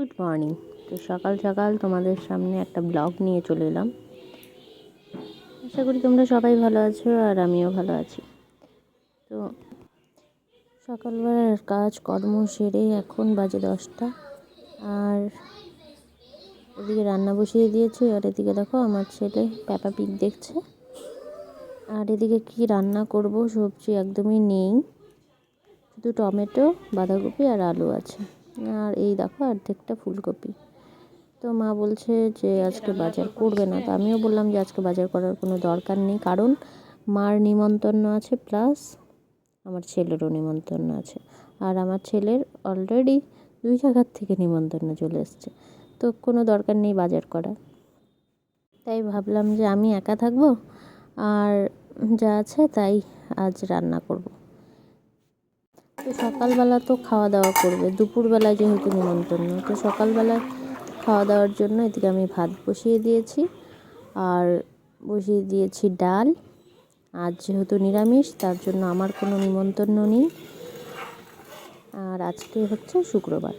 Good morning তো সকাল সকাল তোমাদের সামনে একটা ব্লগ নিয়ে চলে এলাম। আশা করি তোমরা সবাই ভালো আছো আর আমিও ভালো আছি। তো সকালবেলার কাজ কর্ম সেরে এখন বাজে দশটা। আর এদিকে রান্না বসিয়ে দিয়েছি, আর এদিকে দেখো আমার ছেলে প্যাপা পিক দেখছে। আর এদিকে কি রান্না করব সবজি একদমই নেই। শুধু টমেটো, বাঁধাকপি আর আলু আছে। আর এই দেখো অর্ধেকটা ফুলকপি। তো মা বলছে যে, আজকে বাজার করবে না। তো আমিও বললাম যে, আজকে বাজার করার কোনো দরকার নেই। কারণ মার নিমন্ত্রণ আছে, প্লাস আমার ছেলেরও নিমন্ত্রণ আছে। আর আমার ছেলের অলরেডি দুই জায়গার থেকে নিমন্ত্রণ চলে এসছে। তো কোনো দরকার নেই বাজার করার। তাই ভাবলাম যে, আমি একা থাকব, আর যা আছে তাই আজ রান্না করব। তো সকালবেলা তো খাওয়া দাওয়া করবে। দুপুরবেলায় যেহেতু নিমন্ত্রণ, তো সকালবেলায় খাওয়া দাওয়ার জন্য এদিকে আমি ভাত বসিয়ে দিয়েছি। আর বসিয়ে দিয়েছি ডাল। আজ যেহেতু নিরামিষ, তার জন্য আমার কোনো নিমন্ত্রণ নেই। আর আজকে হচ্ছে শুক্রবার।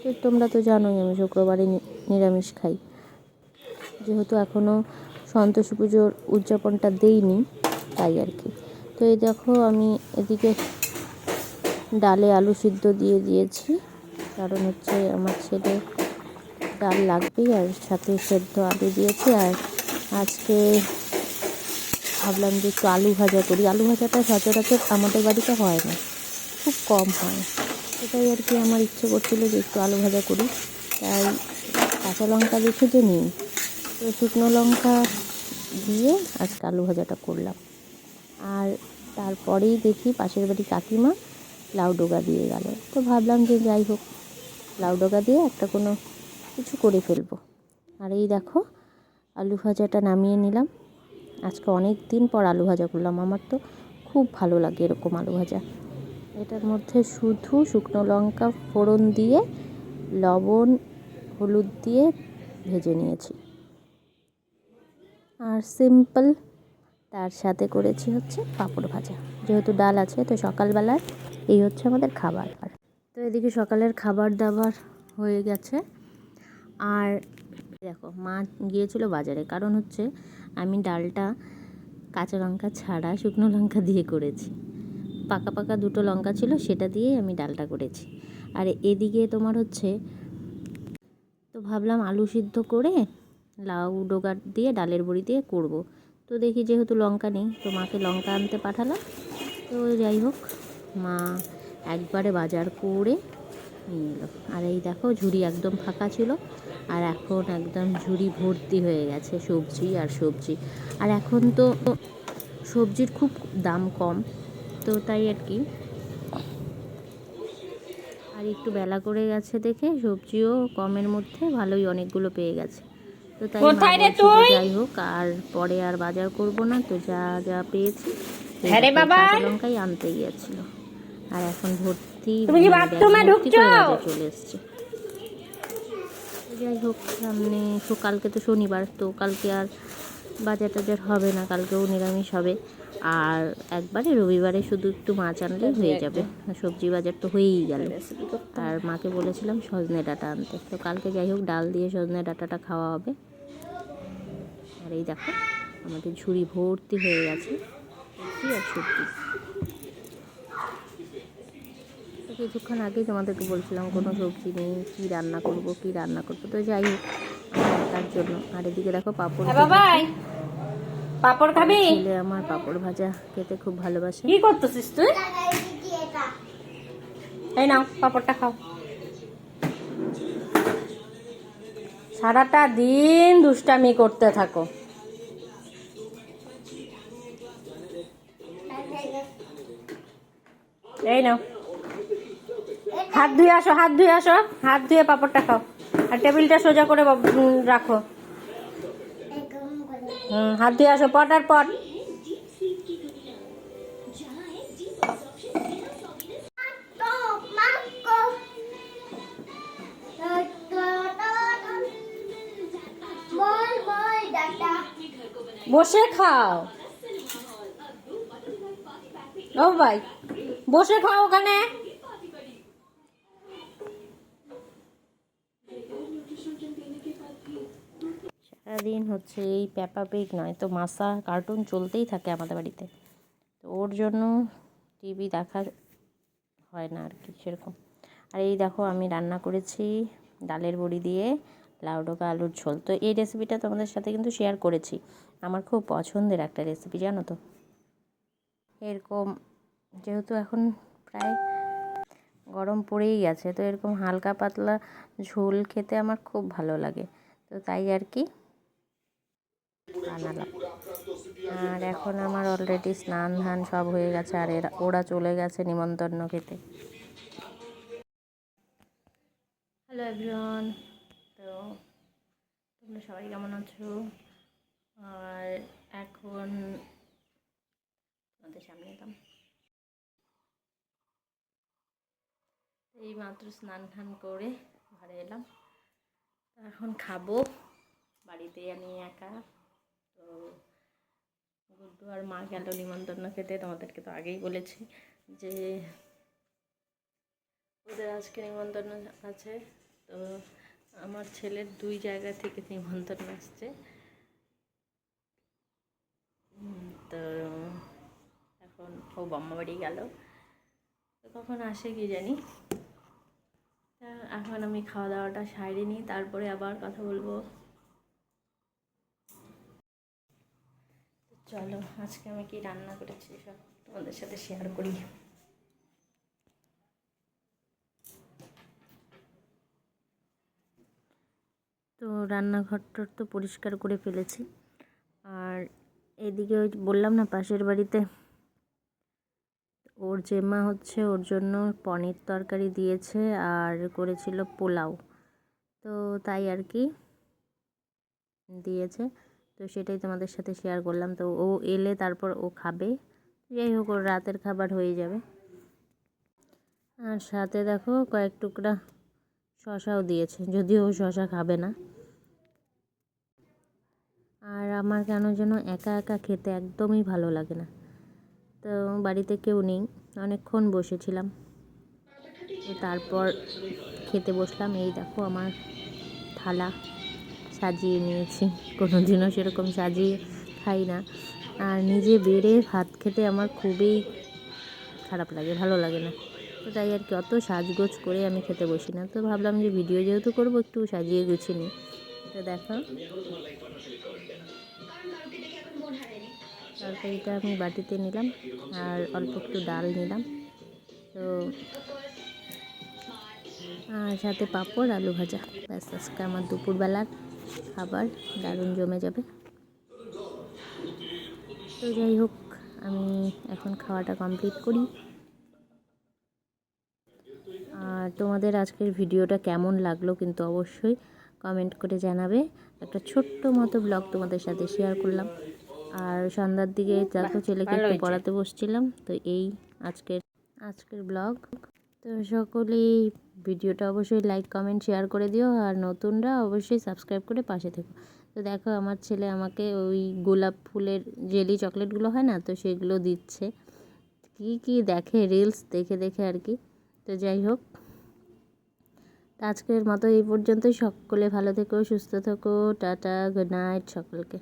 তো তোমরা তো জানোই, আমি শুক্রবারে নিরামিষ খাই। যেহেতু এখনও সন্তোষী পুজোর উদযাপনটা দেইনি, তাই আর কি। তো এই দেখো, আমি এদিকে ডালে আলু সিদ্ধ দিয়ে দিয়েছি। কারণ হচ্ছে আমার ছেলে ডাল লাগবেই, আর সাথে সেদ্ধ আলু দিয়েছি। আর আজকে ভাবলাম যে একটু আলু ভাজা করি। আলু ভাজাটা সচরাচর আমাদের বাড়িতে হয় না, খুব কম হয়। এটাই আর কি আমার ইচ্ছে করছিল যে একটু আলু ভাজা করি। তাই কাঁচা লঙ্কা দেখে যে নিই। তো শুকনো লঙ্কা দিয়ে আজকে আলু ভাজাটা করলাম। আর তারপরেই দেখি পাশের বাড়ি কাকিমা লাউ ডোগা দিয়ে গেল। তো ভাবলাম যে যাই হোক, লাউ ডোগা দিয়ে একটা কোনো কিছু করে ফেলব। আর এই দেখো, আলু ভাজাটা নামিয়ে নিলাম। আজকে অনেক দিন পর আলু ভাজা করলাম। আমার তো খুব ভালো লাগে এরকম আলু ভাজা। এটার মধ্যে শুধু শুকনো লঙ্কা ফোড়ন দিয়ে, লবণ, হলুদ দিয়ে ভেজে নিয়েছি। আর সিম্পল, তার সাথে করেছি হচ্ছে পাঁপড় ভাজা। যেহেতু ডাল আছে, তো সকালবেলার এই হচ্ছে আমাদের খাবার। তো এদিকে সকালের খাবার দাবার হয়ে গেছে। আর দেখো, মা গিয়েছিল বাজারে। কারণ হচ্ছে আমি ডালটা কাঁচা লঙ্কা ছাড়া শুকনো লঙ্কা দিয়ে করেছি। পাকা পাকা দুটো লঙ্কা ছিল, সেটা দিয়েই আমি ডালটা করেছি। আর এদিকে তোমার হচ্ছে, তো ভাবলাম আলু সিদ্ধ করে লাউ ডোগা দিয়ে, ডালের বড়ি দিয়ে করব। তো দেখি যেহেতু লঙ্কা নেই, তো মাকে লঙ্কা আনতে পাঠালাম। তো যাই হোক মা একবারে বাজার করে নিয়ে এলো। আর এই দেখো ঝুড়ি একদম ফাঁকা ছিল। আর এখন একদম ঝুড়ি ভর্তি হয়ে গেছে সবজি আর সবজি। আর এখন তো সবজির খুব দাম কম তো তাই আর কি। আর একটু বেলা করে গেছে দেখে সবজিও কমের মধ্যে ভালোই অনেকগুলো পেয়ে গেছে। তো তাই? যাই হোক আর পরে আর বাজার করব না তো যা যা পেয়েছি হ্যাঁ লঙ্কাই আনতে গিয়েছিল। আর এখন ভর্তি তুমি কি বাথরুমে ঢুকছো? চলে এসছে। যাই হোক সামনে তো কালকে তো শনিবার তো কালকে আর বাজার টাজার হবে না কালকেও নিরামিষ হবে। আর একবারে রবিবারে শুধু একটু মাছ আনলে হয়ে যাবে। সবজি বাজার তো হয়েই গেল। আর মাকে বলেছিলাম সজনে ডাঁটা আনতে। তো কালকে যাই হোক ডাল দিয়ে সজনে ডাঁটাটা খাওয়া হবে। আর এই দেখো আমাদের ঝুড়ি ভর্তি হয়ে গেছে। আর সবজি? কিছুক্ষণ আগেই তোমাদেরকে বলছিলাম কোনো সবজি নেই কী রান্না করব কী রান্না করব। তো যাই হোক তার জন্য। আর এদিকে দেখো পাঁপড় হ্যাঁ পাপড় খাবি? ছেলে আমার পাঁপড় ভাজা খেতে খুব ভালোবাসে। কি করতেছিস তুই? এই নাও পাপড়টা খাও। সারাটা দিন দুষ্টামি করতে থাকো। এই নাও। হাত ধুয়ে আসো, হাত ধুয়ে আসো। হাত ধুয়ে পাপড়টা খাও। আর টেবিলটা সোজা করে রাখো। হাত ধুয়ে আসো, পট আর পট। বসে খাও। ও ভাই, বসে খাও ওখানে। সারাদিন হচ্ছে এই প্যাপা পিক নয়, তো মাসা কার্টুন চলতেই থাকে আমাদের বাড়িতে। তো ওর জন্য টিভি দেখা হয় না আর কি সেরকম। আর এই দেখো আমি রান্না করেছি ডালের বড়ি দিয়ে লাউ ডোকা আলুর ঝোল। তো এই রেসিপিটা তোমাদের সাথে কিন্তু শেয়ার করেছি। আমার খুব পছন্দের একটা রেসিপি জানো তো? এরকম যেহেতু এখন প্রায় গরম পড়েই গেছে, তো এরকম হালকা পাতলা ঝোল খেতে আমার খুব ভালো লাগে। তো তাই আর কি আর এখন আমার অলরেডি স্নান ধান সব হয়ে গেছে আর এরা, ওরা চলে গেছে নিমন্ত্রণ খেতে। হ্যালো এভরিওয়ান তো তোমরা সবাই কেমন আছো? আর এখন তোমাদের সামনে এলাম। এই মাত্র স্নান টান করে ঘরে এলাম। এখন খাব। বাড়িতে আমি একা। তো গুড্ডু আর মা গেল নিমন্ত্রণ খেতে তোমাদেরকে তো আগেই বলেছি যে ওদের আজকে নিমন্ত্রণ আছে। তো আমার ছেলের দুই জায়গা থেকে নিমন্ত্রণ আসছে। তো এখন ও বাম্মা বাড়ি গেল। তো কখন আসে কি জানি? এখন আমি খাওয়া দাওয়াটা সারি নিই, তারপরে আবার কথা বলব তো চলো, আজকে আমি কি রান্না করেছি সব তোমাদের সাথে শেয়ার করি। তো রান্নাঘরটা তো পরিষ্কার করে ফেলেছি। আর এদিকে ওই বললাম না, পাশের বাড়িতে ওর জেম্মা হচ্ছে, ওর জন্য পনির তরকারি দিয়েছে আর করেছিল পোলাও। তো তাই আর কি দিয়েছে। তো সেটাই তোমাদের সাথে শেয়ার করলাম। তো ও এলে তারপর ও খাবে। যাই হোক, ওর রাতের খাবার হয়ে যাবে। আর সাথে দেখো, কয়েক টুকরা শশাও দিয়েছে। যদিও ও শশা খাবে না। আর আমার কেন যেন একা একা খেতে একদমই ভালো লাগে না। তো বাড়িতে কেউ নেই। অনেকক্ষণ বসেছিলাম। তারপর খেতে বসলাম। এই দেখো, আমার থালা। সাজিয়ে নিয়েছি। কোনো দিনও সেরকম সাজিয়ে খাই না। আর নিজে বেড়ে ভাত খেতে আমার খুবই খারাপ লাগে, ভালো লাগে না। তো তাই আর কি, অত সাজগোজ করে আমি খেতে বসি না। তো ভাবলাম যে ভিডিও যেহেতু করব, একটু সাজিয়ে গুছিয়ে নিই। তো দেখো। তরকারিটা আমি বাটিতে নিলাম আর অল্প একটু ডাল নিলাম। তো আর সাথে পাঁপড়, আলু ভাজা। ব্যাস, আজকে আমার দুপুরবেলার খাবার দারুণ জমে যাবে। তো যাই হোক আমি এখন খাওয়াটা কমপ্লিট করি। আর তোমাদের আজকের ভিডিওটা কেমন লাগল কিন্তু অবশ্যই কমেন্ট করে জানাবে। একটা ছোট্ট মতো ব্লগ তোমাদের সাথে শেয়ার করলাম। আর সন্ধ্যার দিকে দেখো ছেলেকে একটু পড়াতে বসছিলাম। তো এই আজকের আজকের ব্লগ তো সকলেই ভিডিওটা অবশ্যই লাইক, কমেন্ট, শেয়ার করে দিও আর নতুনরা অবশ্যই সাবস্ক্রাইব করে পাশে থেকো। তো দেখো আমার ছেলে আমাকে ওই গোলাপ ফুলের জেলি চকলেটগুলো হয় না তো সেগুলো দিচ্ছে। কী কী দেখে রিলস দেখে দেখে আর কি। তো যাই হোক, তো আজকের মতো এই পর্যন্তই। সকলে ভালো থেকো, সুস্থ থেকো। টাটা গুড নাইট সকলকে।